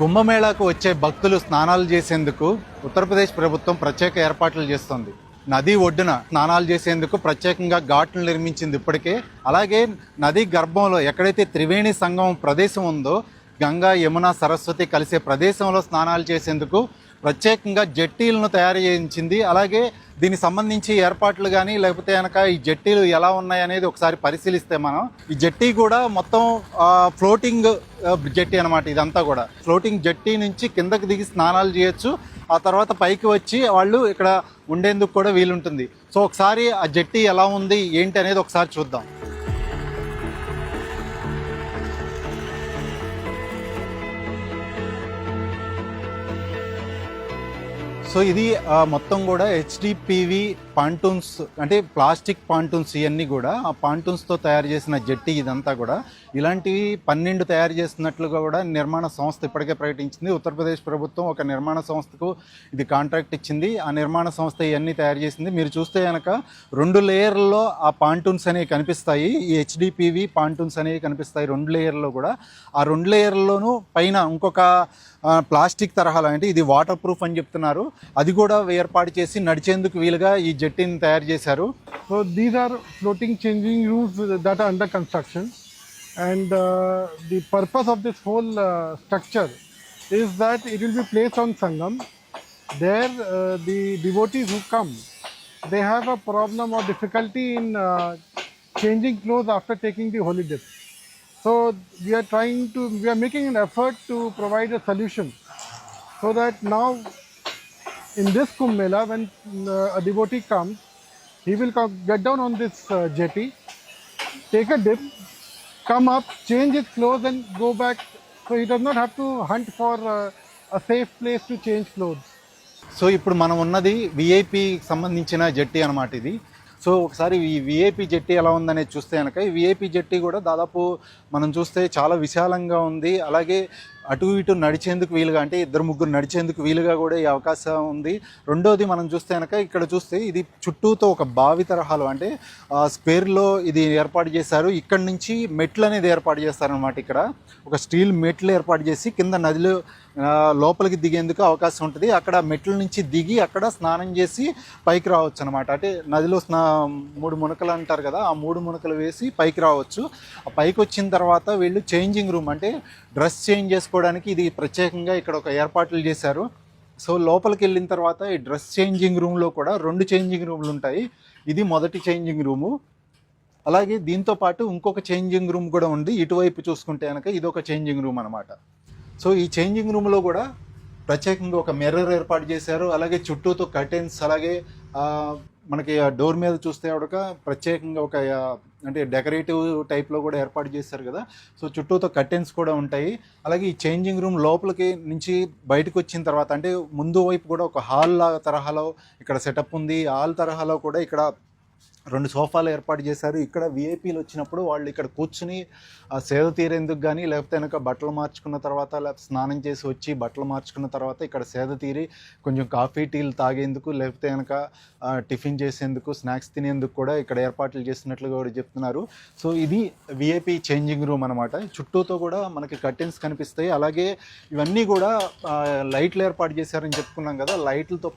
కుంభమేళాకు వచ్చే భక్తులు స్నానాలు చేసేందుకు ఉత్తరప్రదేశ్ ప్రభుత్వం ప్రత్యేక ఏర్పాట్లు చేస్తోంది. నది ఒడ్డున స్నానాలు చేసేందుకు ప్రత్యేకంగా ఘాట్లు నిర్మించింది ఇప్పటికే. అలాగే నది గర్భంలో ఎక్కడైతే త్రివేణి సంగమం ప్రదేశం ఉందో గంగా యమున సరస్వతి కలిసే ప్రదేశంలో స్నానాలు చేసేందుకు ప్రత్యేకంగా జట్టీలను తయారు చేయించింది. అలాగే దీనికి సంబంధించి ఏర్పాట్లు కానీ లేకపోతే కనుక ఈ జట్టీలు ఎలా ఉన్నాయి అనేది ఒకసారి పరిశీలిస్తే మనం. ఈ జట్టీ కూడా మొత్తం ఫ్లోటింగ్ జట్టీ అనమాట ఇదంతా కూడా. ఫ్లోటింగ్ జట్టీ నుంచి కిందకి దిగి స్నానాలు చేయొచ్చు. ఆ తర్వాత పైకి వచ్చి వాళ్ళు ఇక్కడ ఉండేందుకు కూడా వీలుంటుంది. సో ఒకసారి ఆ జట్టీ ఎలా ఉంది ఏంటి అనేది ఒకసారి చూద్దాం. సో ఇది ఆ, మొత్తం కూడా హెచ్డిపివి పాంటూన్స్ అంటే ప్లాస్టిక్ పాంటూన్స్ ఇవన్నీ కూడా ఆ పాంటూన్స్తో తయారు చేసిన జట్టి ఇదంతా కూడా ఇలాంటివి పన్నెండు తయారు చేస్తున్నట్లుగా కూడా నిర్మాణ సంస్థ ఇప్పటికే ప్రకటించింది. ఉత్తరప్రదేశ్ ప్రభుత్వం ఒక నిర్మాణ సంస్థకు ఇది కాంట్రాక్ట్ ఇచ్చింది. ఆ నిర్మాణ సంస్థ ఇవన్నీ తయారు చేసింది. మీరు చూస్తే కనుక రెండు లేయర్లో ఆ పాంటూన్స్ అనేవి కనిపిస్తాయి. ఈ హెచ్డిపివి పాంటూన్స్ అనేవి కనిపిస్తాయి రెండు లేయర్లో కూడా. ఆ రెండు లేయర్లోనూ పైన ఇంకొక ప్లాస్టిక్ తరహాలో అంటే ఇది వాటర్ ప్రూఫ్ అని చెప్తున్నారు. అది కూడా ఏర్పాటు చేసి నడిచేందుకు వీలుగా ఈ జట్టిని తయారు చేశారు So these are floating changing rooms that are under construction, and uh, the purpose of this whole uh, structure is that it will be placed on Sangam. There, uh, the devotees who come, they have a problem or difficulty in uh, changing clothes after taking the holy dip. So we are trying to, we are making an effort to provide a solution, so that now in this Kumbh Mela, when uh, a devotee comes, he will come, get down on this uh, jetty, take a dip, come up, change his clothes, and go back. So he does not have to hunt for uh, a safe place to change clothes. So ఇప్పుడు మనం ఉన్నది VIP సంబంధించిన జట్టి అనమాట ఇది so ఒకసారి ఈ VIP Jatti ఎలా ఉందనేది చూస్తే కనుక ఈ విఐపి జట్టి కూడా దాదాపు మనం చూస్తే చాలా విశాలంగా ఉంది అలాగే అటు ఇటు నడిచేందుకు వీలుగా అంటే ఇద్దరు ముగ్గురు నడిచేందుకు వీలుగా కూడా ఈ అవకాశం ఉంది. రెండోది మనం చూస్తే కనుక ఇక్కడ చూస్తే ఇది చుట్టూతో ఒక బావి తరహాలో అంటే ఆ, స్క్వేర్లో ఇది ఏర్పాటు చేశారు. ఇక్కడ నుంచి మెట్లు అనేది ఏర్పాటు చేస్తారనమాట ఇక్కడ. ఒక స్టీల్ మెట్లు ఏర్పాటు చేసి కింద నదిలో లోపలికి దిగేందుకు అవకాశం ఉంటుంది. అక్కడ మెట్ల నుంచి దిగి అక్కడ స్నానం చేసి పైకి రావచ్చు అనమాట అంటే నదిలో స్నా మూడు మునకలు అంటారు కదా ఆ మూడు మునకలు వేసి పైకి రావచ్చు. ఆ పైకి వచ్చిన తర్వాత వీళ్ళు చేంజింగ్ రూమ్ అంటే డ్రెస్ చేంజ్ చేసుకోవడానికి ఇది ప్రత్యేకంగా ఇక్కడ ఒక ఏర్పాట్లు చేశారు. సో లోపలికి వెళ్ళిన తర్వాత ఈ డ్రెస్ చేంజింగ్ రూమ్లో కూడా రెండు చేంజింగ్ రూమ్లు ఉంటాయి. ఇది మొదటి చేంజింగ్ రూము. అలాగే దీంతో పాటు ఇంకొక చేంజింగ్ రూమ్ కూడా ఉంది. ఇటువైపు చూసుకుంటే కనుక ఇది ఒక చేంజింగ్ రూమ్ అనమాట సో ఈ చేంజింగ్ రూమ్లో కూడా ప్రత్యేకంగా ఒక మిర్రర్ ఏర్పాటు చేశారు. అలాగే చుట్టూతో కర్టెన్స్ అలాగే మనకి ఆ డోర్ మీద చూస్తే ఆవిడక ప్రత్యేకంగా ఒక అంటే డెకరేటివ్ టైప్లో కూడా ఏర్పాటు చేశారు కదా. సో చుట్టూతో కర్టెన్స్ కూడా ఉంటాయి. అలాగే ఈ చేంజింగ్ రూమ్ లోపలికి నుంచి బయటకు వచ్చిన తర్వాత అంటే ముందు వైపు కూడా ఒక హాల్ లాగా తరహాలో ఇక్కడ సెటప్ ఉంది. హాల్ తరహాలో కూడా ఇక్కడ రెండు సోఫాలు ఏర్పాటు చేశారు. ఇక్కడ విఐపీలు వచ్చినప్పుడు వాళ్ళు ఇక్కడ కూర్చుని సేద తీరేందుకు కానీ లేకపోతే కనుక బట్టలు మార్చుకున్న తర్వాత లేకపోతే స్నానం చేసి వచ్చి బట్టలు మార్చుకున్న తర్వాత ఇక్కడ సేద తీరి కొంచెం కాఫీ టీలు తాగేందుకు లేకపోతే కనుక టిఫిన్ చేసేందుకు స్నాక్స్ తినేందుకు కూడా ఇక్కడ ఏర్పాట్లు చేసినట్లుగా కూడా చెప్తున్నారు. సో ఇది విఐపీ చేంజింగ్ రూమ్ అనమాట చుట్టూతో కూడా మనకి కర్టెన్స్ కనిపిస్తాయి. అలాగే ఇవన్నీ కూడా లైట్లు ఏర్పాటు చేశారని చెప్పుకున్నాం కదా లైట్లతో